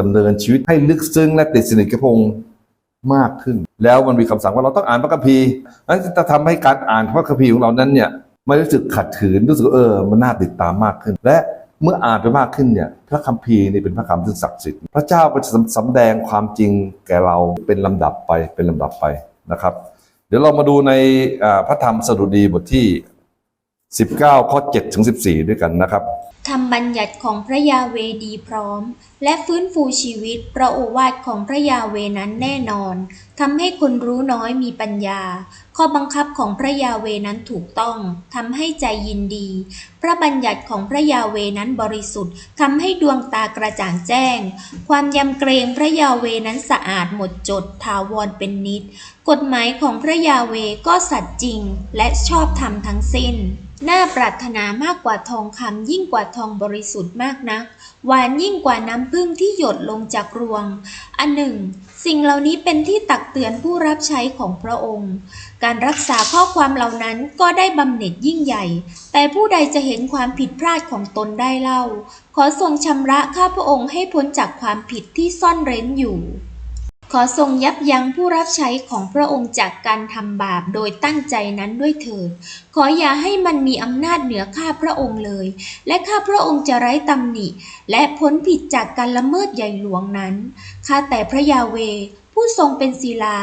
ดำเนินชีวิตให้ลึกซึ้งและติดสนิทกับพงมากขึ้น แล้วมันมีคำสั่งว่าเราต้องอ่านพระคัมภีร์นั้นจะทำให้การอ่านพระคัมภีร์ของเรานั้นเนี่ยไม่รู้สึกขัดขืนรู้สึกว่าเออมันน่าติดตามมากขึ้น และเมื่ออ่านไปมากขึ้นเนี่ยพระคัมภีร์นี่เป็นพระคำที่ศักดิ์สิทธิ์พระเจ้าก็จะสำแดงความจริงแก่เราเป็นลำดับไปเป็นลำดับไปนะครับ เดี๋ยวเรามาดูในพระธรรมสดุดีบทที่ 19 ข้อ 7 ถึง 14 ด้วยกันนะครับธรรมบัญญัติของพระยาเวดีพร้อม และฟื้นฟูชีวิตพระโอวาทของพระยาเวนั้นแน่นอนทำให้คนรู้น้อยมีปัญญา ข้อบังคับของพระยาเวนั้นถูกต้องทำให้ใจยินดี พระบัญญัติของพระยาเวนั้นบริสุทธิ์ทำให้ดวงตากระจ่างแจ้ง ความยำเกรงพระยาเวนั้นสะอาดหมดจดถาวรเป็นนิด กฎหมายของพระยาเวก็สัตย์จริงและชอบธรรมทั้งสิ้น น่าปรารถนามากกว่าทองคำยิ่งกว่าทองบริสุทธิ์มากนัก หวานยิ่งกว่าน้ำผึ้งที่หยดลงจากรวง อันหนึ่ง สิ่งเหล่านี้เป็นที่ตักเตือนผู้รับใช้ของพระองค์ การรักษาข้อความเหล่านั้นก็ได้บำเหน็จยิ่งใหญ่ แต่ผู้ใดจะเห็นความผิดพลาดของตนได้เล่า ขอทรงชำระข้าพระองค์ให้พ้นจากความผิดที่ซ่อนเร้นอยู่ ขอทรงยับยั้งผู้รับใช้ของพระองค์จากการทำบาปโดยตั้งใจนั้นด้วยเถิด ขออย่าให้มันมีอำนาจเหนือข้าพระองค์เลย และข้าพระองค์จะไร้ตำหนิ และพ้นผิดจากการละเมิดใหญ่หลวงนั้น ข้าแต่พระยาเวผู้ทรงเป็นศิลา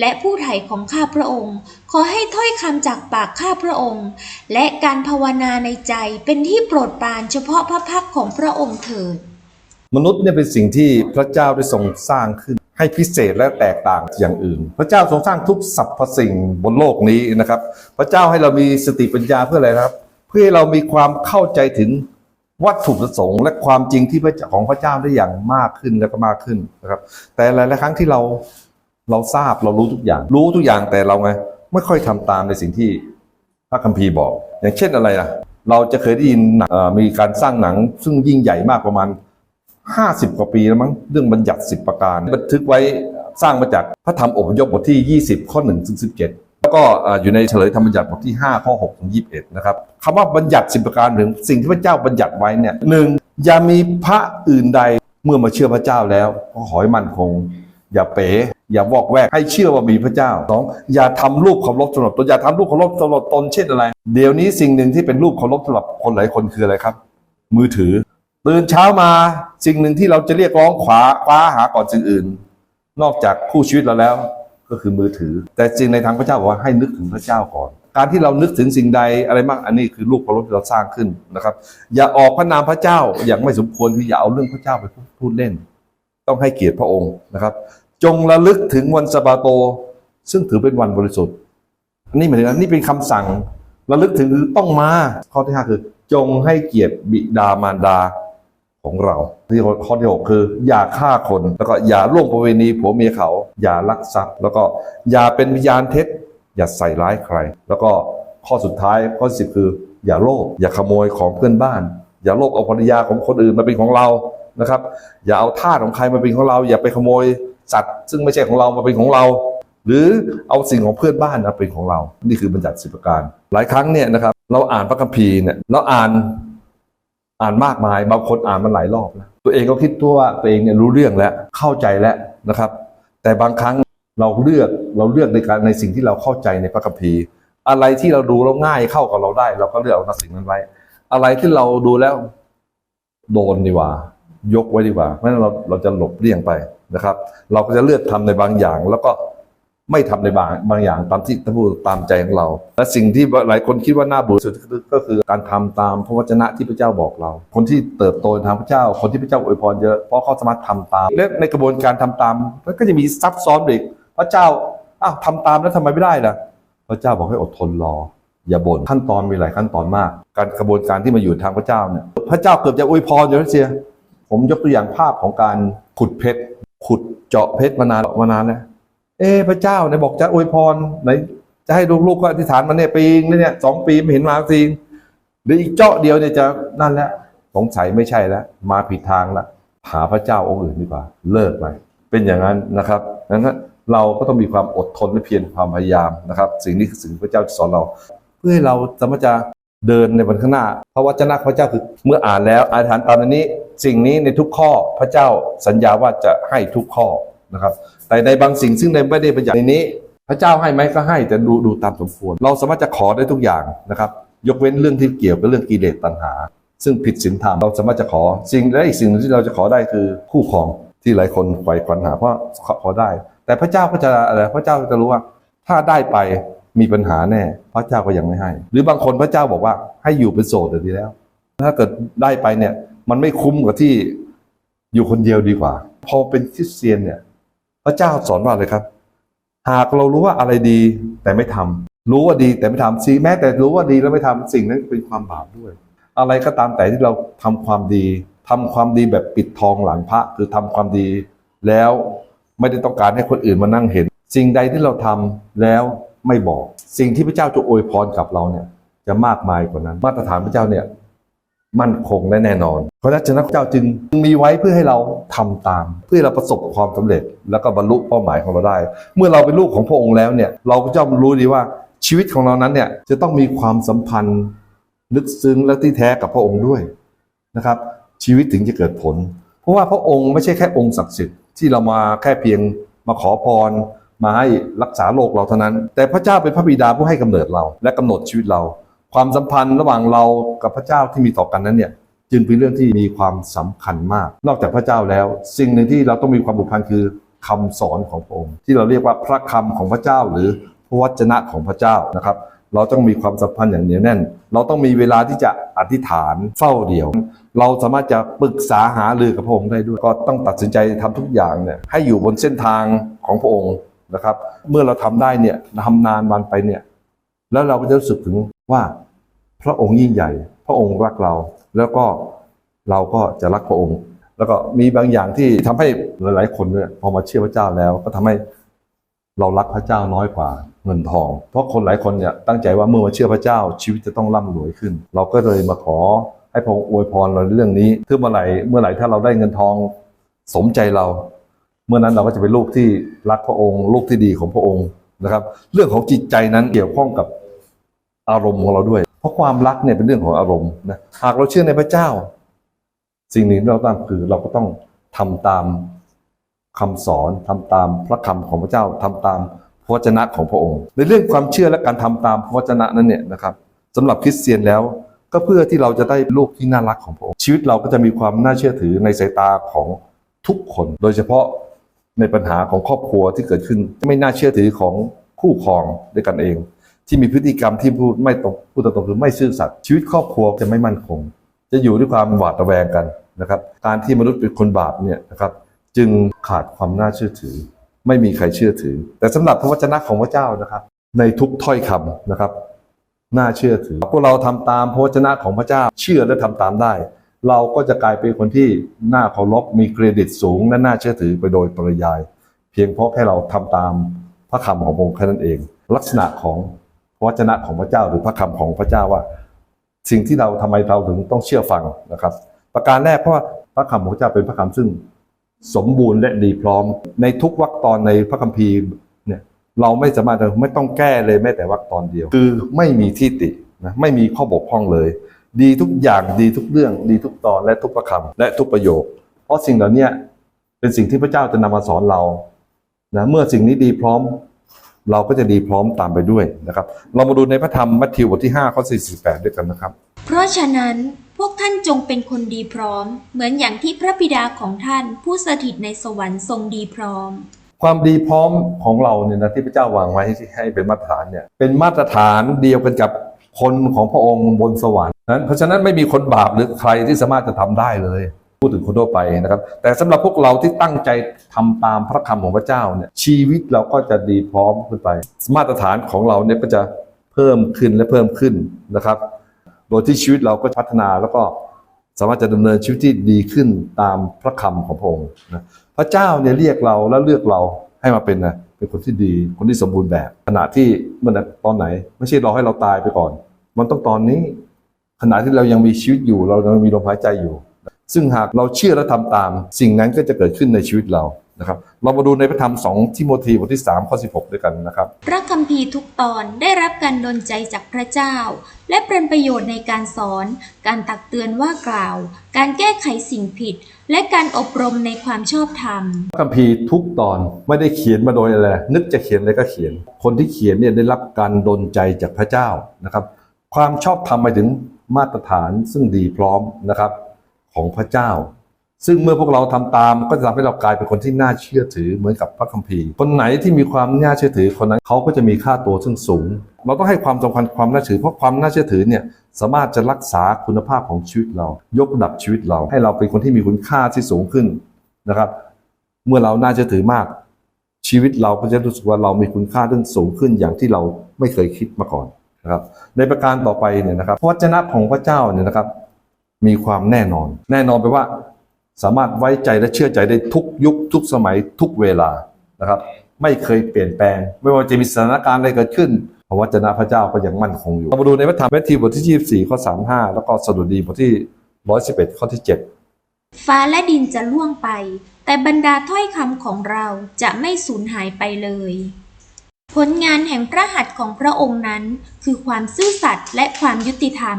และผู้ไถ่ของข้าพระองค์ ขอให้ถ้อยคำจากปากข้าพระองค์ และการภาวนาในใจเป็นที่โปรดปรานเฉพาะพระพักของพระองค์เถิด มนุษย์เนี่ยเป็นสิ่งที่พระเจ้าได้ทรงสร้างขึ้น ให้พิเศษและแตกต่างอย่างอื่น พระเจ้าทรงสร้างทุกสรรพสิ่งบนโลกนี้นะครับ พระเจ้าให้เรามีสติปัญญาเพื่ออะไรนะครับ เพื่อให้เรามีความเข้าใจถึงวัตถุประสงค์และความจริงที่พระเจ้าของพระเจ้าได้อย่างมากขึ้นและก็มากขึ้นนะครับ แต่หลายๆครั้งที่เราเราทราบเรารู้ทุกอย่าง รู้ทุกอย่างแต่เราไงไม่ค่อยทำตามในสิ่งที่พระคัมภีร์บอก อย่างเช่นอะไรล่ะ เราจะเคยได้ยินมีการสร้างหนังซึ่งยิ่งใหญ่มากประมาณ ห้าสิบกว่าปีแล้วมั้งเรื่องบัญญัติสิบประการ บันทึกไว้สร้างมาจากพระธรรมอพยพบทที่ 20 ข้อ1ถึง17 แล้วก็อยู่ในเฉลยธรรมบัญญัติบทที่ 5 ข้อ6ถึง21 นะครับคำว่าบัญญัติสิบประการหรือสิ่งที่พระเจ้าบัญญัติไว้เนี่ยหนึ่งอย่ามีพระอื่นใดเมื่อมาเชื่อพระเจ้าแล้วก็ขอให้มั่นคง อย่าเป๋อย่าวอกแวกให้เชื่อว่ามีพระเจ้าสองอย่าทำรูปเคารพสำหรับตนอย่าทำรูปเคารพสำหรับตนเช่นอะไร เดี๋ยวนี้สิ่งหนึ่งที่เป็นรูปเคารพสำหรับคนหลายคนคืออะไรครับ มือถือ ตื่นเช้ามาสิ่งหนึ่งที่เราจะเรียกร้องขวาคว้าหาก่อนสิ่งอื่น นอกจากคู่ชีวิตเราแล้ว ก็คือมือถือ แต่จริงในทางพระเจ้าบอกว่าให้นึกถึงพระเจ้าก่อน การที่เรานึกถึงสิ่งใดอะไรมากอันนี้คือลูกเคารพที่เราสร้างขึ้นนะครับ อย่าออกพระนามพระเจ้าอย่างไม่สมควรคืออย่าเอาเรื่องพระเจ้าไปพูดเล่น ต้องให้เกียรติพระองค์นะครับ จงระลึกถึงวันสะบาโต ซึ่งถือเป็นวันบริสุทธิ์อันนี้หมายถึงนี่เป็นคำสั่งระลึกถึงคือต้องมาข้อที่ห้าคือจงให้เกียรติบิดามารดา ของเรา ที่ข้อที่หกคือ อย่าฆ่าคน แล้วก็อย่าล่วงประเวณีผัวเมียเขา อย่าลักทรัพย์ แล้วก็อย่าเป็นพยานเท็จ อย่าใส่ร้ายใคร แล้วก็ข้อสุดท้ายข้อสิบคือ อย่าโลภอย่าขโมยของเพื่อนบ้าน อย่าโลภเอาภรรยาของคนอื่นมาเป็นของเรานะครับ อย่าเอาทาสของใครมาเป็นของเรา อย่าไปขโมยสัตว์ซึ่งไม่ใช่ของเรามาเป็นของเรา หรือเอาสิ่งของเพื่อนบ้านมาเป็นของเรา นี่คือบัญญัติสิบประการ หลายครั้งเนี่ยนะครับเราอ่านพระคัมภีร์เนี่ยเราอ่าน อ่านมากมายบางคนอ่านมาหลายรอบแล้วตัวเองก็คิดตัวว่าตัวเองเนี่ยรู้เรื่องแล้วเข้าใจแล้วนะครับ แต่บางครั้งเราเลือกเราเลือกในการในสิ่งที่เราเข้าใจในพระคัมภีร์ อะไรที่เราดูแล้วง่ายเข้ากับเราได้ เราก็เลือกเอาสิ่งนั้นไว้ อะไรที่เราดูแล้วโดนดีกว่า ยกไว้ดีกว่าเพราะฉะนั้นเราเราจะหลบเลี่ยงไปนะครับ เราก็จะเลือกทำในบางอย่างแล้วก็ ไม่ทำในบางบางอย่างตามที่ท่านพูดตามใจของเรา และสิ่งที่หลายคนคิดว่าน่าเบื่อสุดก็คือการทำตามพระวจนะที่พระเจ้าบอกเรา คนที่เติบโตทางพระเจ้า คนที่พระเจ้าอวยพรเยอะเพราะเขาสามารถทำตาม และในกระบวนการทำตามมันก็จะมีซับซ้อนอีกพระเจ้าอ้าวทำตามแล้วทำไมไม่ได้ล่ะพระเจ้าบอกให้อดทนรอ อย่าบ่นขั้นตอนมีหลายขั้นตอนมาก การกระบวนการที่มาอยู่ทางพระเจ้าเนี่ยพระเจ้าเกือบจะอวยพรอยู่แล้วเสียผมยกตัวอย่างภาพของการขุดเพชรขุดเจาะเพชรมานานมานานแล้ว เอ๊พระเจ้าเนี่ยบอกจะอวยพรไหนจะให้ลูกๆก็อธิษฐานมาเนี่ยปีนึงเนี่ยสองปีไม่เห็นมาสักทีหรืออีกเจาะเดียวเนี่ยจะนั่นแหละสงสัยไม่ใช่แล้ว มาผิดทางแล้วหาพระเจ้าองค์อื่นดีกว่า เลิกไปเป็นอย่างนั้นนะครับดังนั้นเราก็ต้องมีความอดทนและเพียรความพยายามนะครับ สิ่งนี้คือสิ่งพระเจ้าสอนเรา เพื่อให้เราสามารถจะเดินในวันข้างหน้าพระวจนะพระเจ้าคือเมื่ออ่านแล้วอธิษฐานตามอันนี้ สิ่งนี้ในทุกข้อพระเจ้าสัญญาว่าจะให้ทุกข้อนะครับแต่ในบางสิ่งซึ่งในไม่ได้บัญญัติในนี้ พระเจ้าให้ไหมก็ให้แต่ดูดูตามสมควร เราสามารถจะขอได้ทุกอย่างนะครับ ยกเว้นเรื่องที่เกี่ยวกับเรื่องกิเลสตัณหา ซึ่งผิดศีลธรรมเราสามารถจะขอสิ่งและอีกสิ่งที่เราจะขอได้คือคู่ครองที่หลายคนใฝ่ฝันหาเพราะขอได้ แต่พระเจ้าก็จะอะไรพระเจ้าก็จะรู้ว่าถ้าได้ไปมีปัญหาแน่ พระเจ้าก็ยังไม่ให้ หรือบางคนพระเจ้าบอกว่าให้อยู่เป็นโสดดีแล้ว ถ้าเกิดได้ไปเนี่ยมันไม่คุ้มกับที่อยู่คนเดียวดีกว่า พอเป็นคริสเตียนเนี่ย พระเจ้าสอนว่าเลยครับ หากเรารู้ว่าอะไรดีแต่ไม่ทำรู้ว่าดีแต่ไม่ทำสิแม้แต่รู้ว่าดีแล้วไม่ทำสิ่งนั้นเป็นความบาปด้วย อะไรก็ตามแต่ที่เราทำความดีทำความดีแบบปิดทองหลังพระคือทำความดี แล้วไม่ได้ต้องการให้คนอื่นมานั่งเห็น สิ่งใดที่เราทำแล้วไม่บอก สิ่งที่พระเจ้าจะอวยพรกับเราเนี่ยจะมากมายกว่านั้น มาตรฐานพระเจ้าเนี่ย มั่นคงและแน่นอน เพราะฉะนั้นเจ้าจึงมีไว้เพื่อให้เราทำตาม เพื่อให้เราประสบความสำเร็จ แล้วก็บรรลุเป้าหมายของเราได้ เมื่อเราเป็นลูกของพระองค์แล้วเนี่ยเราก็จะรู้ดีว่าชีวิตของเรานั้นเนี่ยจะต้องมีความสัมพันธ์ลึกซึ้งและที่แท้กับพระองค์ด้วยนะครับ ชีวิตถึงจะเกิดผล เพราะว่าพระองค์ไม่ใช่แค่องค์ศักดิ์สิทธิ์ที่เรามาแค่เพียงมาขอพรมาให้รักษาโลกเราเท่านั้น แต่พระเจ้าเป็นพระบิดาผู้ให้กำเนิดเรา และกำหนดชีวิตเรา ความสัมพันธ์ระหว่างเรากับพระเจ้าที่มีต่อกันนั้นเนี่ยจึงเป็นเรื่องที่มีความสำคัญมาก นอกจากพระเจ้าแล้ว สิ่งหนึ่งที่เราต้องมีความผูกพันคือคำสอนของพระองค์ ที่เราเรียกว่าพระคำของพระเจ้า หรือพระวจนะของพระเจ้านะครับ เราต้องมีความสัมพันธ์อย่างเหนียวแน่น เราต้องมีเวลาที่จะอธิษฐานเฝ้าเดี่ยว เราสามารถจะปรึกษาหารือกับพระองค์ได้ด้วย ก็ต้องตัดสินใจทำทุกอย่างเนี่ยให้อยู่บนเส้นทางของพระองค์นะครับ เมื่อเราทำได้เนี่ยทำนานวันไปเนี่ย แล้วเราก็จะรู้สึกถึงว่าพระองค์ยิ่งใหญ่ พระองค์รักเรา แล้วก็เราก็จะรักพระองค์ แล้วก็มีบางอย่างที่ทำให้หลาย ๆ คนเนี่ยพอมาเชื่อพระเจ้าแล้ว ก็ทำให้เรารักพระเจ้าน้อยกว่าเงินทอง เพราะคนหลายคนเนี่ยตั้งใจว่าเมื่อมาเชื่อพระเจ้าชีวิตจะต้องร่ำรวยขึ้น เราก็เลยมาขอให้พระองค์อวยพรเราในเรื่องนี้คือเมื่อไหร่เมื่อไหร่ถ้าเราได้เงินทองสมใจเรา เมื่อนั้นเราก็จะเป็นลูกที่รักพระองค์ ลูกที่ดีของพระองค์นะครับ เรื่องของจิตใจนั้นเกี่ยวข้องกับ อารมณ์ของเราด้วย เพราะความรักเนี่ยเป็นเรื่องของอารมณ์นะหากเราเชื่อในพระเจ้า สิ่งหนึ่งที่เราต้องคือเราก็ต้องทำตามคำสอนทำตามพระคำของพระเจ้าทำตามพระวจนะของพระองค์ ในเรื่องความเชื่อและการทำตามพระวจนะนั้นเนี่ยนะครับสำหรับคริสเตียนแล้วก็เพื่อที่เราจะได้ลูกที่น่ารักของพระองค์ชีวิตเราก็จะมีความน่าเชื่อถือในสายตาของทุกคน โดยเฉพาะในปัญหาของครอบครัวที่เกิดขึ้นไม่น่าเชื่อถือของคู่ครองด้วยกันเอง ที่มีพฤติกรรมที่พูดไม่ตรงพูดตรงๆคือไม่ซื่อสัตย์ชีวิตครอบครัวจะไม่มั่นคง จะอยู่ด้วยความหวาดระแวงกันนะครับ การที่มนุษย์เป็นคนบาปเนี่ยนะครับ จึงขาดความน่าเชื่อถือ ไม่มีใครเชื่อถือ แต่สำหรับพระวจนะของพระเจ้านะครับ ในทุกถ้อยคำนะครับน่าเชื่อถือพวกเราทำตามพระวจนะของพระเจ้าเชื่อและทำตามได้ เราก็จะกลายเป็นคนที่น่าเคารพมีเครดิตสูงและน่าเชื่อถือไปโดยปริยาย เพียงเพราะแค่เราทำตามพระคำของพระองค์แค่นั้นเอง ลักษณะของ ระวจนะของพระเจ้าหรือพระคำของพระเจ้าว่า สิ่งที่เราทำไมเราถึงต้องเชื่อฟังนะครับ ประการแรกเพราะว่าพระคำของพระเจ้าเป็นพระคำซึ่งสมบูรณ์และดีพร้อม ในทุกวรรคตอนในพระคัมภีร์เนี่ยเราไม่สามารถไม่ต้องแก้เลยแม้แต่วรรคตอนเดียว คือไม่มีที่ตินะไม่มีข้อบกพร่องเลย ดีทุกอย่างดีทุกเรื่อง ดีทุกตอนและทุกประคำและทุกประโยค เพราะสิ่งเหล่านี้เป็นสิ่งที่พระเจ้าจะนำมาสอนเรานะเมื่อสิ่งนี้ดีพร้อม เราก็จะดีพร้อมตามไปด้วยนะครับ เรามาดูในพระธรรมมัทธิวบทที่5ข้อ48 ด้วยกันนะครับ เพราะฉะนั้นพวกท่านจงเป็นคนดีพร้อม เหมือนอย่างที่พระบิดาของท่านผู้สถิตในสวรรค์ทรงดีพร้อม ความดีพร้อมของเราเนี่ยนะที่พระเจ้าวางไว้ให้ให้เป็นมาตรฐานเนี่ยเป็นมาตรฐานเดียวกันกับคนของพระองค์บนสวรรค์นั้นเพราะฉะนั้นไม่มีคนบาปหรือใครที่สามารถจะทำได้เลย พูดถึงคนทั่วไปนะครับ แต่สำหรับพวกเราที่ตั้งใจทำตามพระคำของพระเจ้าเนี่ยชีวิตเราก็จะดีพร้อมขึ้นไป มาตรฐานของเราเนี่ยก็จะเพิ่มขึ้นและเพิ่มขึ้นนะครับ โดยที่ชีวิตเราก็พัฒนาแล้วก็สามารถจะดำเนินชีวิตที่ดีขึ้นตามพระคำของพระองค์นะพระเจ้าเนี่ยเรียกเราและเลือกเราให้มาเป็นนะเป็นคนที่ดีคนที่สมบูรณ์แบบ ขณะที่เมื่อตอนไหน ไม่ใช่รอให้เราตายไปก่อน มันต้องตอนนี้ ขณะที่เรายังมีชีวิตอยู่ เรายังมีลมหายใจอยู่ ซึ่งหากเราเชื่อและทำตาม สิ่งนั้นก็จะเกิดขึ้นในชีวิตเรานะครับเรามาดูในพระธรรม2ทิโมธีบทที่ 3 ข้อ 16 ด้วยกันนะครับ พระคัมภีร์ทุกตอนได้รับการดลใจจากพระเจ้า และเป็นประโยชน์ในการสอน การตักเตือนว่ากล่าว การแก้ไขสิ่งผิด และการอบรมในความชอบธรรม พระคัมภีร์ทุกตอนไม่ได้เขียนมาโดยอะไร นึกจะเขียนอะไรก็เขียน คนที่เขียนเนี่ยได้รับการดลใจจากพระเจ้านะครับ ความชอบธรรมหมายถึงมาตรฐานซึ่งดีพร้อมนะครับ ของพระเจ้า ซึ่งเมื่อพวกเราทำตามก็จะทำให้เรากลายเป็นคนที่น่าเชื่อถือเหมือนกับพระคัมภีร์ คนไหนที่มีความน่าเชื่อถือคนนั้นเขาก็จะมีค่าตัวซึ่งสูง เราต้องให้ความสำคัญความน่าเชื่อถือเพราะความน่าเชื่อถือเนี่ยสามารถจะรักษาคุณภาพของชีวิตเรา ยกระดับชีวิตเรา ให้เราเป็นคนที่มีคุณค่าที่สูงขึ้นนะครับ เมื่อเราน่าเชื่อถือมาก ชีวิตเราก็จะรู้สึกว่าเรามีคุณค่าที่สูงขึ้นอย่างที่เราไม่เคยคิดมาก่อนนะครับในประการต่อไปเนี่ยนะครับพระวจนะของพระเจ้าเนี่ยนะครับ มีความแน่นอน แน่นอนแปลว่า สามารถไว้ใจและเชื่อใจได้ทุกยุคทุกสมัยทุกเวลานะครับ ไม่เคยเปลี่ยนแปลง ไม่ว่าจะมีสถานการณ์อะไรเกิดขึ้นพระวจนะพระเจ้าก็ยังมั่นคงอยู่เรามาดูในพระธรรมแมทธิวบทที่ 24 ข้อ 35 แล้วก็สดุดีบทที่ 111 ข้อที่ 7 ฟ้าและดินจะล่วงไป แต่บรรดาถ้อยคำของเราจะไม่สูญหายไปเลย ผลงานแห่งพระหัตถ์ของพระองค์นั้น คือความซื่อสัตย์และความยุติธรรม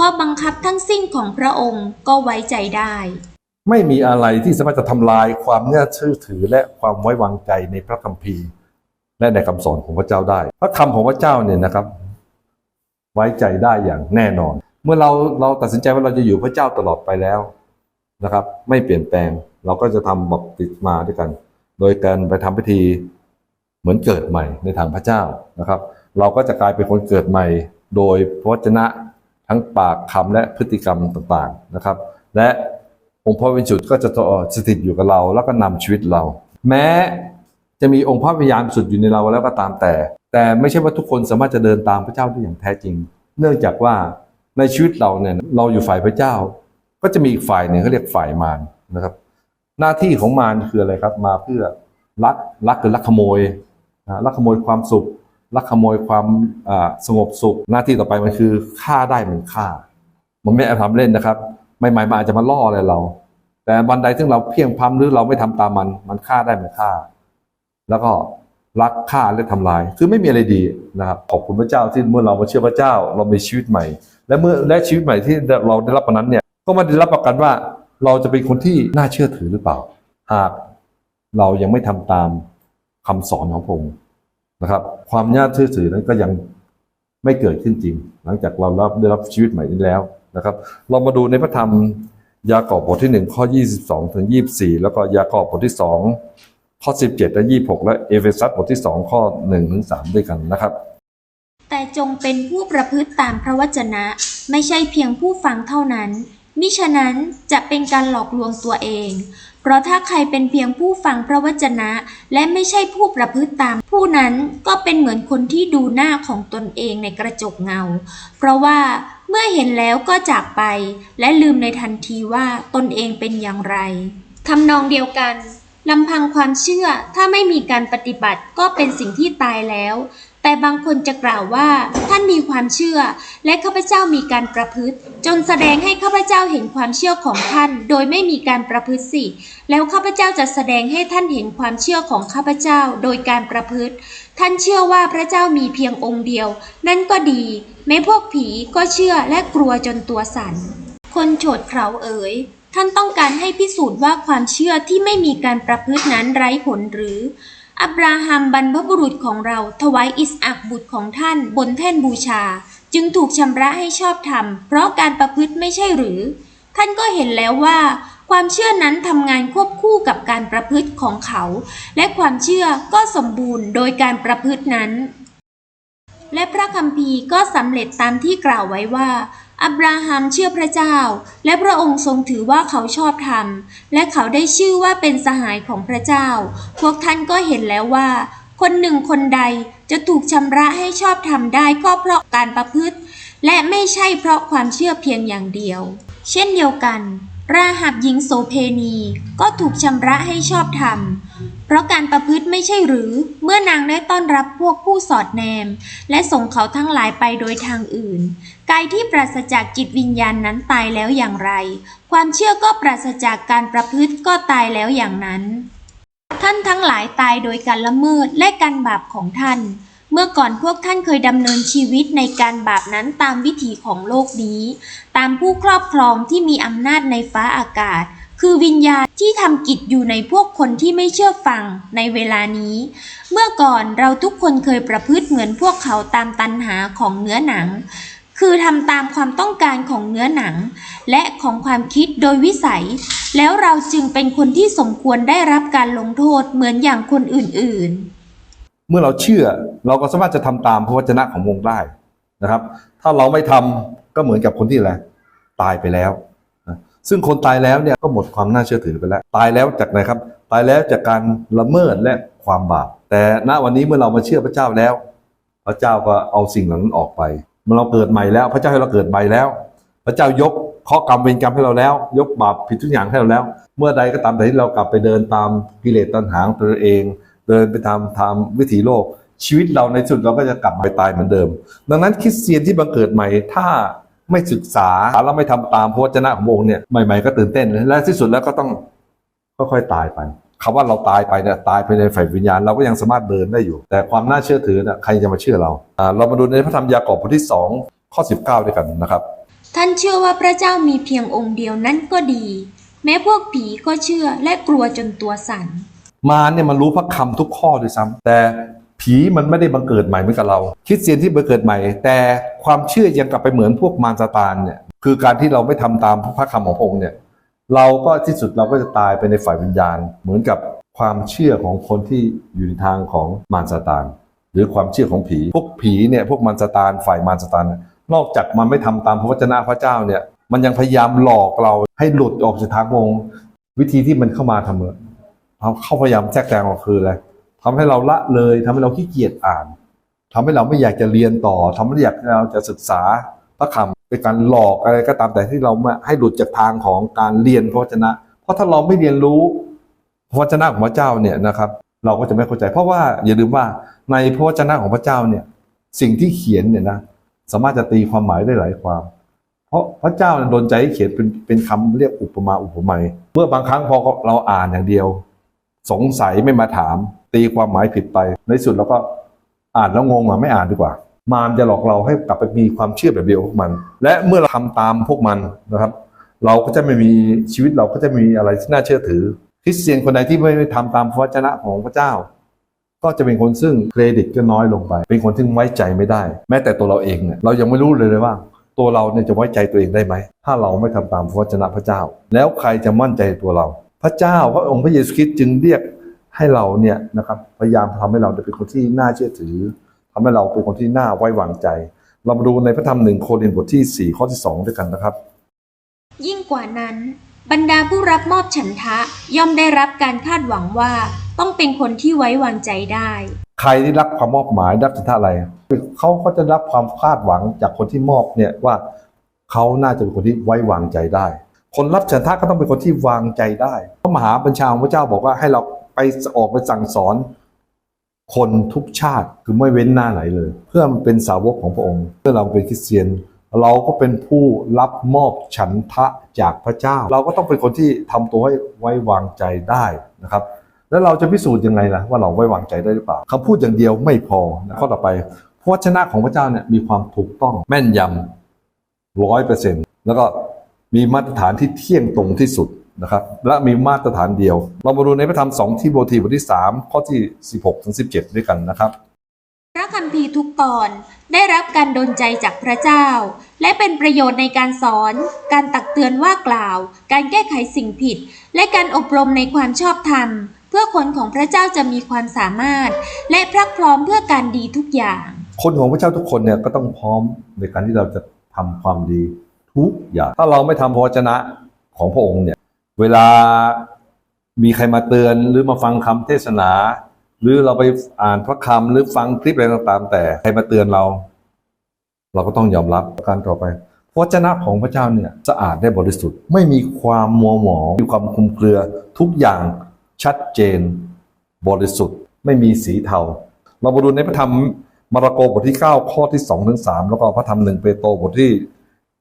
ข้อบังคับทั้งสิ้นของพระองค์ก็ไว้ใจได้ ไม่มีอะไรที่สามารถจะทำลายความน่าเชื่อถือและความไว้วางใจในพระคัมภีร์ และในคำสอนของพระเจ้าได้ พระคำของพระเจ้าเนี่ยนะครับ ไว้ใจได้อย่างแน่นอน เมื่อเราเราตัดสินใจว่าเราจะอยู่พระเจ้าตลอดไปแล้วนะครับ ไม่เปลี่ยนแปลงเราก็จะทำบัพติศมาด้วยกัน โดยการไปทำพิธีเหมือนเกิดใหม่ในทางพระเจ้านะครับ เราก็จะกลายเป็นคนเกิดใหม่ โดยพระวจนะ ทั้งปากคำและพฤติกรรมต่างๆนะครับ และองค์พระวิญจุตก็จะสถิตอยู่กับเรา แล้วก็นำชีวิตเรา แม้จะมีองค์พระวิญญาณสุดอยู่ในเราแล้วก็ตามแต่ แต่ไม่ใช่ว่าทุกคนสามารถจะเดินตามพระเจ้าได้อย่างแท้จริง เนื่องจากว่าในชีวิตเราเนี่ยเราอยู่ฝ่ายพระเจ้า ก็จะมีอีกฝ่ายหนึ่งเขาเรียกฝ่ายมารนะครับ หน้าที่ของมารคืออะไรครับมาเพื่อลักลักคือลักขโมยลักขโมยความสุข ลักขโมยความสงบสุข หน้าที่ต่อไปมันคือฆ่าได้มันฆ่า มันไม่เอาทำเล่นนะครับไม่หมายมันอาจจะมาล่ออะไรเรา แต่บันใดซึ่งเราเพียงพำหรือเราไม่ทำตามมัน มันฆ่าได้มันฆ่า แล้วก็รักฆ่าและทำลาย คือไม่มีอะไรดีนะครับขอบคุณพระเจ้าที่เมื่อเรามาเชื่อพระเจ้า เรามีชีวิตใหม่ และเมื่อและชีวิตใหม่ที่เราได้รับวันนั้นเนี่ยก็มาได้รับประกันว่าเราจะเป็นคนที่น่าเชื่อถือหรือเปล่า หากเรายังไม่ทำตามคำสอนของพระองค์ นะครับ ความน่าเชื่อถือนั้นก็ยังไม่เกิดขึ้นจริง หลังจากเรารับได้รับชีวิตใหม่นี้แล้วนะครับ เรามาดูในพระธรรมยากอบบทที่ 1 ข้อ 22 ถึง 24 แล้วก็ยากอบบทที่ 2 ข้อ 17 และ 26 และเอเฟซัสบทที่ 2 ข้อ 1 ถึง 3 ด้วยกันนะครับ แต่จงเป็นผู้ประพฤติตามพระวจนะ ไม่ใช่เพียงผู้ฟังเท่านั้น มิฉะนั้นจะเป็นการหลอกลวงตัวเอง เพราะถ้าใครเป็นเพียงผู้ฟังพระวจนะ และไม่ใช่ผู้ประพฤติตาม ผู้นั้นก็เป็นเหมือนคนที่ดูหน้าของตนเองในกระจกเงา เพราะว่าเมื่อเห็นแล้วก็จากไป และลืมในทันทีว่าตนเองเป็นอย่างไรทำนองเดียวกันลำพังความเชื่อถ้าไม่มีการปฏิบัติก็เป็นสิ่งที่ตายแล้ว แต่บางคนจะกล่าวว่า ท่านมีความเชื่อ และข้าพเจ้ามีการประพฤติ จนแสดงให้ข้าพเจ้าเห็นความเชื่อของท่าน โดยไม่มีการประพฤติสิ แล้วข้าพเจ้าจะแสดงให้ท่านเห็นความเชื่อของข้าพเจ้า โดยการประพฤติ ท่านเชื่อว่าพระเจ้ามีเพียงองค์เดียว นั่นก็ดี แม้พวกผีก็เชื่อและกลัวจนตัวสั่น คนโฉดเขาเอ๋ยท่านต้องการให้พิสูจน์ว่าความเชื่อที่ไม่มีการประพฤตินั้นไร้ผลหรือ อับราฮัมบรรพบุรุษของเราถวายอิสอักบุตรของท่านบนแท่นบูชา จึงถูกชำระให้ชอบธรรม เพราะการประพฤติไม่ใช่หรือ ท่านก็เห็นแล้วว่า ความเชื่อนั้นทำงานควบคู่กับการประพฤติของเขา และความเชื่อก็สมบูรณ์โดยการประพฤตินั้น และพระคัมภีร์ก็สำเร็จตามที่กล่าวไว้ว่า อับราฮัมเชื่อพระเจ้า และพระองค์ทรงถือว่าเขาชอบธรรม และเขาได้ชื่อว่าเป็นสหายของพระเจ้า พวกท่านก็เห็นแล้วว่า คนหนึ่งคนใดจะถูกชำระให้ชอบธรรมได้ก็เพราะการประพฤติ และไม่ใช่เพราะความเชื่อเพียงอย่างเดียว เช่นเดียวกัน ราหับหญิงโสเพณีก็ถูกชำระให้ชอบธรรม เพราะการประพฤติไม่ใช่หรือ เมื่อนางได้ต้อนรับพวกผู้สอดแนม และส่งเขาทั้งหลายไปโดยทางอื่น กายที่ปราศจากจิตวิญญาณนั้นตายแล้วอย่างไร ความเชื่อก็ปราศจากการประพฤติก็ตายแล้วอย่างนั้น ท่านทั้งหลายตายโดยการละเมิดและการบาปของท่าน เมื่อก่อนพวกท่านเคยดำเนินชีวิตในการบาปนั้นตามวิถีของโลกนี้ ตามผู้ครอบครองที่มีอำนาจในฟ้าอากาศ คือวิญญาณที่ทำกิจอยู่ในพวกคนที่ไม่เชื่อฟังในเวลานี้ เมื่อก่อนเราทุกคนเคยประพฤติเหมือนพวกเขาตามตันหาของเนื้อหนัง คือทำตามความต้องการของเนื้อหนัง และของความคิดโดยวิสัย แล้วเราจึงเป็นคนที่สมควรได้รับการลงโทษเหมือนอย่างคนอื่นๆ เมื่อเราเชื่อเราก็สามารถจะทำตามพระวจนะของพระองค์ได้นะครับ ถ้าเราไม่ทำก็เหมือนกับคนที่อะไรตายไปแล้ว ซึ่งคนตายแล้วเนี่ยก็หมดความน่าเชื่อถือไปแล้ว ตายแล้วจากไหนครับ ตายแล้วจากการละเมิดและความบาป แต่ณวันนี้เมื่อเรามาเชื่อพระเจ้าแล้ว พระเจ้าก็เอาสิ่งเหล่านั้นออกไป เมื่อเราเกิดใหม่แล้ว พระเจ้าให้เราเกิดใหม่แล้ว พระเจ้ายกข้อกรรมเวรกรรมให้เราแล้ว ยกบาปผิดทุกอย่างให้เราแล้ว เมื่อใดก็ตามแต่ที่เรากลับไปเดินตามกิเลสตัณหาของตัวเอง เดินไปตามทางวิถีโลกชีวิตเราในสุดเราก็จะกลับไปตายเหมือนเดิม ดังนั้นคริสเตียนที่บังเกิดใหม่ถ้า ไม่ศึกษาแล้วไม่ทำตามพระวจนะของพระองค์เนี่ยใหม่ๆก็ตื่นเต้น และที่สุดแล้วก็ต้องค่อยๆตายไปคำว่าเราตายไปเนี่ยตายไปในฝ่ายวิญญาณเราก็ยังสามารถเดินได้อยู่ แต่ความน่าเชื่อถือเนี่ยใครจะมาเชื่อเราอ่าเรามาดูในพระธรรมยากอบบทที่สองข้อ 19 ด้วยกันนะครับ ท่านเชื่อว่าพระเจ้ามีเพียงองค์เดียวนั่นก็ดี แม้พวกผีก็เชื่อและกลัวจนตัวสั่นมารเนี่ยมันรู้พระคำทุกข้อด้วยซ้ำแต่ ผีมันไม่ได้บังเกิดใหม่เหมือนกับเราคริดเตียนที่บังเกิดใหม่ แต่ความเชื่อยังกลับไปเหมือนพวกมารซาตานเนี่ยคือการที่เราไม่ทำตามพระคำของพระองค์เนี่ยเราก็ที่สุดเราก็จะตายไปในฝ่ายวิญญาณ เหมือนกับความเชื่อของคนที่อยู่ในทางของมารซาตาน หรือความเชื่อของผีพวกผีเนี่ยพวกมารซาตานฝ่ายมารซาตานนอกจากมันไม่ทำตามพระวจนะพระเจ้าเนี่ยมันยังพยายามหลอกเราให้หลุดออกจากทางพระองค์วิธีที่มันเข้ามาทำเลยเขาเข้าพยายามแทรกแซงเราคืออะไร ทำให้เราละเลยทำให้เราขี้เกียจอ่านทำให้เราไม่อยากจะเรียนต่อทำให้อยากเราจะศึกษาพระคำเป็นการหลอกอะไรก็ตามแต่ที่เราม่ให้หลุดจากทางของการเรียนพระวจนะ เพราะถ้าเราไม่เรียนรู้พระวจนะของพระเจ้าเนี่ยนะครับ เราก็จะไม่เข้าใจ เพราะว่าอย่าลืมว่าในพระวจนะของพระเจ้าเนี่ยสิ่งที่เขียนเนี่ยนะสามารถจะตีความหมายได้หลายความ เพราะพระเจ้าโดนใจให้เขียนเป็นเป็นคำเรียกอุปมาอุปไมยเมื่อบางครั้งพอเราอ่านอย่างเดียว สงสัยไม่มาถามตีความหมายผิดไป ในสุดเราก็อ่านแล้วงงอะไม่อ่านดีกว่า มารจะหลอกเราให้กลับไปมีความเชื่อแบบเดียวพวกมัน และเมื่อเราทำตามพวกมันนะครับ เราก็จะไม่มีชีวิตเราก็จะมีอะไรที่น่าเชื่อถือคริสเตียนคนใดที่ไม่ได้ทำตามพระวจนะของพระเจ้า ก็จะเป็นคนซึ่งเครดิตก็น้อยลงไป เป็นคนที่ไว้ใจไม่ได้ แม้แต่ตัวเราเองเนี่ยเรายังไม่รู้เลยเลยว่า ตัวเราเนี่ยจะไว้ใจตัวเองได้ไหม ถ้าเราไม่ทำตามพระวจนะพระเจ้า แล้วใครจะมั่นใจตัวเรา พระเจ้าพระองค์พระเยซูคริสต์จึงเรียก ให้เราเนี่ยนะครับพยายามทำให้เราเป็นคนที่น่าเชื่อถือทำให้เราเป็นคนที่น่าไว้วางใจ เรามาดูในพระธรรมหนึ่งโครินธ์บทที่ 4 ข้อที่ 2 ด้วยกันนะครับ ยิ่งกว่านั้น บรรดาผู้รับมอบฉันทะย่อมได้รับการคาดหวังว่าต้องเป็นคนที่ไว้วางใจได้ ใครที่รับความมอบหมายรับสิทธาอะไรเขาก็จะรับความคาดหวังจากคนที่มอบเนี่ยว่าเขาน่าจะเป็นคนที่ไว้วางใจได้ คนรับฉันทะก็ต้องเป็นคนที่วางใจได้ พระมหาบัญชาของพระเจ้าบอกว่าให้เรา ไปออกไปสั่งสอน คนทุกชาติคือไม่เว้นหน้าไหนเลย เพื่อมันเป็นสาวกของพระองค์เพื่อเราเป็นคริสเตียน เราก็เป็นผู้รับมอบฉันทะจากพระเจ้า เราก็ต้องเป็นคนที่ทำตัวให้ไว้วางใจได้นะครับ แล้วเราจะพิสูจน์ยังไงล่ะว่าเราไว้วางใจได้หรือเปล่าคำพูดอย่างเดียวไม่พอข้อต่อไปพระวจนะของพระเจ้าเนี่ยมีความถูกต้องแม่นยำร้อยเปอร์เซ็นต์แล้วก็มีมาตรฐานที่เที่ยงตรงที่สุด นะครับและมีมาตรฐานเดียว เรามาดูในพระธรรมสองที่โบทีบทที่ 3 ข้อที่ 16ถึง17 ด้วยกันนะครับ พระคัมภีร์ทุกตอนได้รับการดลใจจากพระเจ้า และเป็นประโยชน์ในการสอน การตักเตือนว่ากล่าว การแก้ไขสิ่งผิด และการอบรมในความชอบธรรม เพื่อคนของพระเจ้าจะมีความสามารถ และพรักพร้อมเพื่อการดีทุกอย่าง คนของพระเจ้าทุกคนเนี่ยก็ต้องพร้อมในการที่เราจะทำความดีทุกอย่าง ถ้าเราไม่ทำพระวจนะของพระองค์เนี่ย เวลามีใครมาเตือนหรือมาฟังคำเทศนา หรือเราไปอ่านพระคำหรือฟังคลิปอะไรต่างๆ แต่ใครมาเตือนเรา เราก็ต้องยอมรับการต่อไปพระวจนะของพระเจ้าเนี่ยสะอาดได้บริสุทธิ์ ไม่มีความมัวหมองมีความคุมเครือ ทุกอย่างชัดเจน บริสุทธิ์ ไม่มีสีเทา เรามาดูในพระธรรมมาระโกบทที่ 9 ข้อที่2ถึง3แล้วก็พระธรรมหนึ่งเปโตรบทที่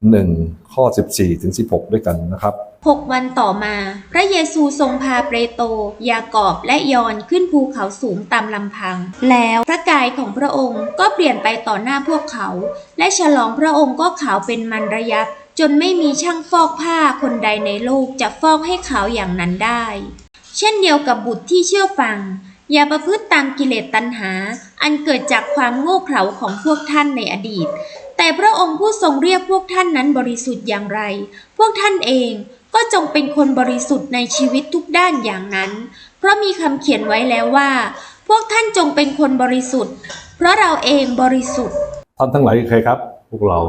1 ข้อ 14 ถึง 16 ด้วยกันนะครับหกวันต่อมา พระเยซูทรงพาเปโตรยากอบและยอนขึ้นภูเขาสูงตามลำพัง แล้วพระกายของพระองค์ก็เปลี่ยนไปต่อหน้าพวกเขา และฉลองพระองค์ก็ขาวเป็นมันระยับ จนไม่มีช่างฟอกผ้าคนใดในโลกจะฟอกให้ขาวอย่างนั้นได้ เช่นเดียวกับบุตรที่เชื่อฟัง อย่าประพฤติตามกิเลสตัณหา อันเกิดจากความโง่เขลาของพวกท่านในอดีต แต่พระองค์ผู้ทรงเรียกพวกท่านนั้นบริสุทธิ์อย่างไร พวกท่านเองก็จงเป็นคนบริสุทธิ์ในชีวิตทุกด้านอย่างนั้น เพราะมีคำเขียนไว้แล้วว่า พวกท่านจงเป็นคนบริสุทธิ์ เพราะเราเองบริสุทธิ์ ท่านทั้งหลายใครครับ พวกเรา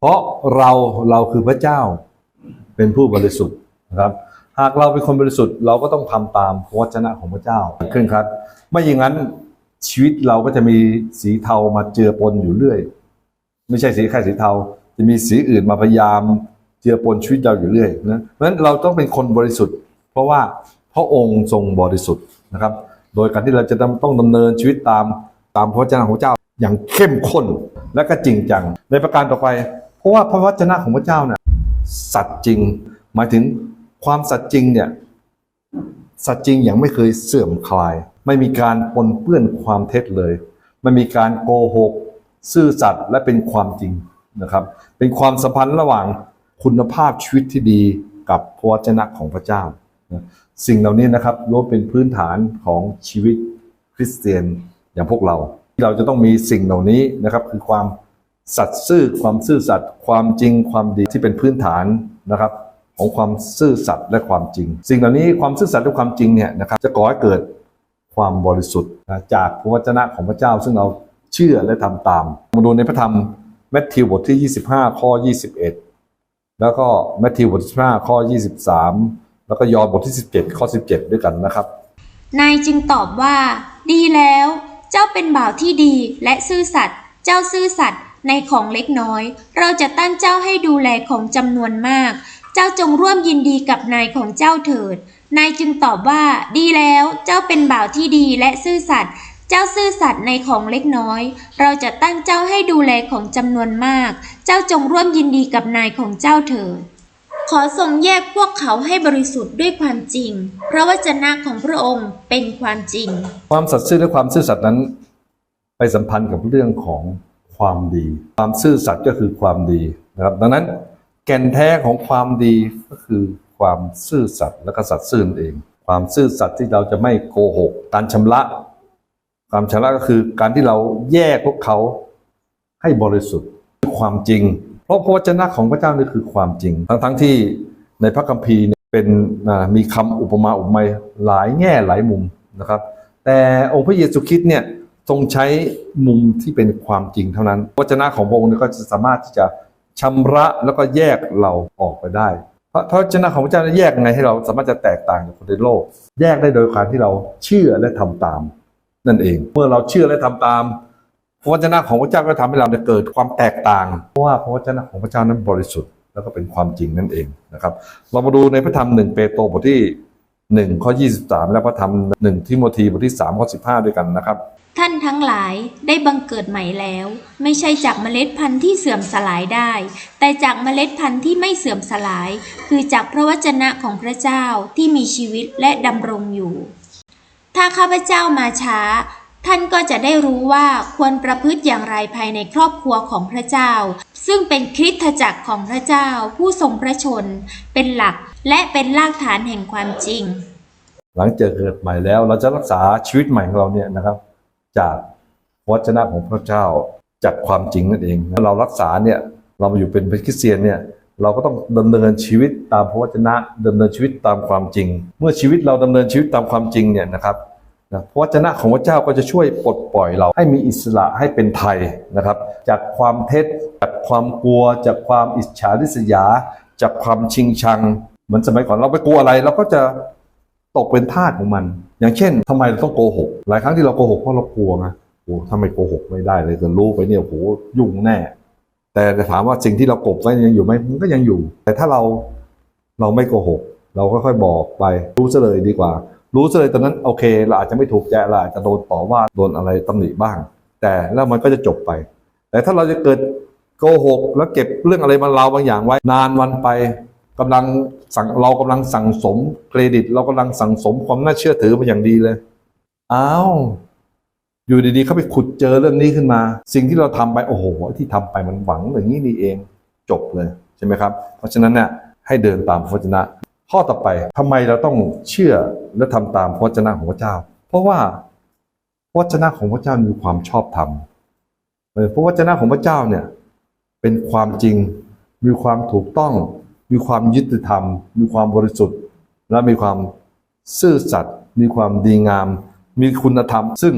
เพราะเราเราคือพระเจ้า เป็นผู้บริสุทธิ์นะครับ หากเราเป็นคนบริสุทธิ์เราก็ต้องทำตามพระวจนะของพระเจ้าขึ้นครับ ไม่อย่างนั้นชีวิตเราก็จะมีสีเทามาเจือปนอยู่เรื่อย ไม่ใช่สีแค่สีเทา จะมีสีอื่นมาพยายามเจือปนชีวิตเราอยู่เรื่อยนะเพราะฉะนั้นเราต้องเป็นคนบริสุทธิ์ เพราะว่าพระองค์ทรงบริสุทธิ์นะครับ โดยการที่เราจะต้องดำเนินชีวิตตามตามพระวจนะของพระเจ้าอย่างเข้มข้นและก็จริงจังในประการต่อไป เพราะว่าพระวจนะของพระเจ้าเนี่ยสัตย์จริง หมายถึง ความสัตย์จริงเนี่ยสัตย์จริงอย่างไม่เคยเสื่อมคลาย ไม่มีการปนเปื้อนความเท็จเลย ไม่มีการโกหก ซื่อสัตย์และเป็นความจริงนะครับ เป็นความสัมพันธ์ระหว่างคุณภาพชีวิตที่ดีกับพระวจนะของพระเจ้า สิ่งเหล่านี้นะครับล้วนเป็นพื้นฐานของชีวิตคริสเตียนอย่างพวกเราเราจะต้องมีสิ่งเหล่านี้นะครับ คือความสัตย์ซื่อความซื่อสัตย์ความจริงความดีที่เป็นพื้นฐานนะครับ ของความซื่อสัตย์และความจริง สิ่งเหล่านี้ความซื่อสัตย์และความจริงเนี่ยนะครับจะก่อให้เกิดความบริสุทธิ์จากพระวจนะของพระเจ้า ซึ่งเราเชื่อและทำตาม มาดูในพระธรรมแมทธิวบทที่ 25 ข้อ 21 แล้วก็แมทธิวบทที่5ข้อ 23 แล้วก็ยอห์นบทที่ 17 ข้อ 17 ด้วยกันนะครับ นายจึงตอบว่า ดีแล้ว เจ้าเป็นบ่าวที่ดีและซื่อสัตย์เจ้าซื่อสัตย์ในของเล็กน้อย เราจะตั้งเจ้าให้ดูแลของจำนวนมาก เจ้าจงร่วมยินดีกับนายของเจ้าเถิด นายจึงตอบว่า ดีแล้ว เจ้าเป็นบ่าวที่ดีและซื่อสัตย์ เจ้าซื่อสัตย์ในของเล็กน้อย เราจะตั้งเจ้าให้ดูแลของจำนวนมาก เจ้าจงร่วมยินดีกับนายของเจ้าเถิด ขอทรงแยกพวกเขาให้บริสุทธิ์ด้วยความจริงเพราะวจนะของพระองค์เป็นความจริง ความสัตย์ซื่อและความซื่อสัตย์นั้น ไปสัมพันธ์กับเรื่องของความดี ความซื่อสัตย์ก็คือความดีนะครับ ดังนั้น แก่นแท้ของความดีก็คือความซื่อสัตย์และก็สัตย์ซื่อนเอง ความซื่อสัตย์ที่เราจะไม่โกหกการชำระ ความชำระก็คือการที่เราแยกพวกเขาให้บริสุทธิ์ความจริง เพราะพระวจนะของพระเจ้านี่คือความจริง ทั้งๆที่ในพระคัมภีร์เป็นมีคำอุปมาอุปไมยหลายแง่หลายมุมนะครับ แต่องค์พระเยซูคริสต์เนี่ยทรงใช้มุมที่เป็นความจริงเท่านั้นพระวจนะของพระองค์ก็จะสามารถที่จะ ชำระแล้วก็แยกเราออกไปได้พระพระวจนะของพระเจ้าแยกยังไงให้เราสามารถจะแตกต่างจากคนในโลก แยกได้โดยการที่เราเชื่อและทำตาม นั่นเอง เมื่อเราเชื่อและทำตามพระวจนะของพระเจ้าก็ทำให้เราเนี่ยเกิดความแตกต่าง เพราะว่าพระวจนะของพระเจ้านั้นบริสุทธิ์แล้วก็เป็นความจริงนั่นเองนะครับ เรามาดูในพระธรรมหนึ่งเปโตรบทที่หนึ่งข้อยี่สิบสามและพระธรรมหนึ่งทิโมธีบทที่สามข้อสิบห้าด้วยกันนะครับ ท่านทั้งหลายได้บังเกิดใหม่แล้ว ไม่ใช่จากเมล็ดพันธุ์ที่เสื่อมสลายได้ แต่จากเมล็ดพันธุ์ที่ไม่เสื่อมสลาย คือจากพระวจนะของพระเจ้าที่มีชีวิตและดำรงอยู่ ถ้าข้าพเจ้ามาช้า ท่านก็จะได้รู้ว่าควรประพฤติอย่างไรภายในครอบครัวของพระเจ้า ซึ่งเป็นคริสตจักรของพระเจ้าผู้ทรงพระชน เป็นหลักและเป็นรากฐานแห่งความจริง หลังจากเกิดใหม่แล้วเราจะรักษาชีวิตใหม่ของเราเนี่ยนะครับ จากวจนะของพระเจ้าจากความจริงนั่นเอง เรารักษาเนี่ยเรามาอยู่เป็นคริสเตียนเนี่ยเราก็ต้องดำเนินชีวิตตามพระวจนะดำเนินชีวิตตามความจริง เมื่อชีวิตเราดำเนินชีวิตตามความจริงเนี่ยนะครับนะพระวจนะของพระเจ้าก็จะช่วยปลดปล่อยเราให้มีอิสระให้เป็นไทยนะครับ จากความเท็จจากความกลัว จากความอิจฉาริษยา จากความชิงชัง เหมือนสมัยก่อนเราไปกลัวอะไรเราก็จะ ตกเป็นทาสของมัน อย่างเช่นทำไมเราต้องโกหก หลายครั้งที่เราโกหกเพราะเรากลัวไงโอ้ถ้าไมโกหกไม่ได้เลยเกิดรู้ไปเนี่ยโหยุ่งแน่ แต่ถามว่าสิ่งที่เรากบไว้ยังอยู่ไหมมันก็ยังอยู่ แต่ถ้าเราเราไม่โกหก เราค่อยๆบอกไป รู้ซะเลยดีกว่า รู้ซะเลยตอนนั้นโอเค เราอาจจะไม่ถูกใจเราอาจจะโดนต่อว่าโดนอะไรตำหนิบ้าง แต่แล้วมันก็จะจบไป แต่ถ้าเราจะเกิดโกหกแล้วเก็บเรื่องอะไรมาเราบางอย่างไว้ นานวันไป กำลังสั่งเรากำลังสั่งสมเครดิต เรากำลังสั่งสมความน่าเชื่อถือมาอย่างดีเลย อ้าว อยู่ดีๆเขาไปขุดเจอเรื่องนี้ขึ้นมา สิ่งที่เราทำไปโอ้โห ที่ทำไปมันหวังอย่างนี้นี่เองจบเลยใช่ไหมครับ เพราะฉะนั้นเนี่ยให้เดินตามพระวจนะ ข้อต่อไปทำไมเราต้องเชื่อและทำตามพระวจนะของพระเจ้า เพราะว่าพระวจนะของพระเจ้ามีความชอบธรรมเออพระวจนะของพระเจ้าเนี่ยเป็นความจริงมีความถูกต้อง มีความยุติธรรม มีความบริสุทธิ์ และมีความซื่อสัตย์มีความดีงาม มีคุณธรรม ซึ่ง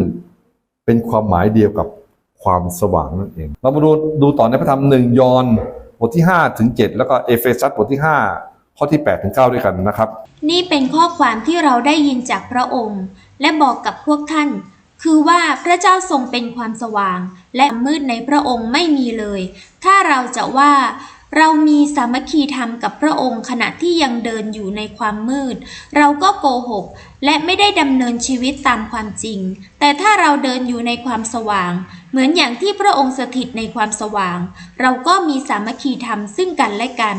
เป็นความหมายเดียวกับความสว่างนั่นเอง เรามาดูดูต่อในพระธรรมหนึ่งยอห์นบทที่5ถึง7แล้วก็เอเฟซัสบทที่ 5 ข้อที่ 8 ถึง 9 ด้วยกันนะครับ นี่เป็นข้อความที่เราได้ยินจากพระองค์ และบอกกับพวกท่าน คือว่าพระเจ้าทรงเป็นความสว่าง และมืดในพระองค์ไม่มีเลย ถ้าเราจะว่า เรามีสามัคคีธรรมกับพระองค์ขณะที่ยังเดินอยู่ในความมืด เราก็โกหก และไม่ได้ดำเนินชีวิตตามความจริง แต่ถ้าเราเดินอยู่ในความสว่าง เหมือนอย่างที่พระองค์สถิตในความสว่าง เราก็มีสามัคคีธรรมซึ่งกันและกัน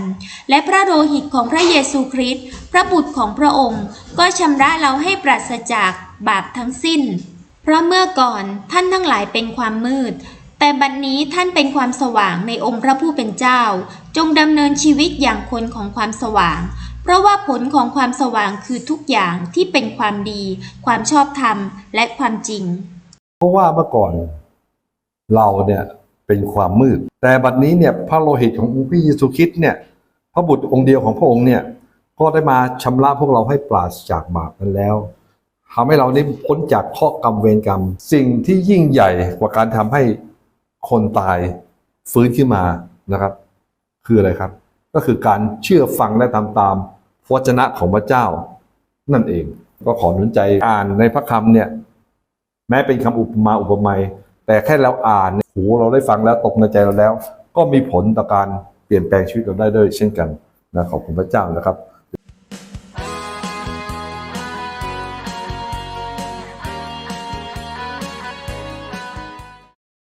และพระโลหิตของพระเยซูคริสต์พระบุตรของพระองค์ ก็ชำระเราให้ปราศจากบาปทั้งสิ้น เพราะเมื่อก่อนท่านทั้งหลายเป็นความมืด แต่บัดนนี้ท่านเป็นความสว่างในองค์พระผู้เป็นเจ้า จงดำเนินชีวิตอย่างคนของความสว่าง เพราะว่าผลของความสว่างคือทุกอย่างที่เป็นความดี ความชอบธรรม และความจริง เพราะว่าเมื่อก่อนเราเนี่ยเป็นความมืด แต่บัดนี้เนี่ยพระโลหิตขององค์พระเยซูคริสต์เนี่ยพระบุตรองค์เดียวของพระองค์เนี่ยก็ได้มาชำระพวกเราให้ปราศจากบาปนั้นแล้วทำให้เราได้พ้นจากข้อกรรมเวรกรรม สิ่งที่ยิ่งใหญ่กว่าการทำให้ คนตายฟื้นขึ้นมานะครับ คืออะไรครับ ก็คือการเชื่อฟังและทำตามพระวจนะของพระเจ้า นั่นเอง ก็ขอหนุนใจอ่านในพระคำเนี่ย แม้เป็นคำอุปมาอุปไมยแต่แค่เราอ่านหูเราได้ฟังแล้วตกในใจเราแล้ว ก็มีผลต่อการเปลี่ยนแปลงชีวิตเราได้ด้วยเช่นกันนะขอบคุณพระเจ้านะครับ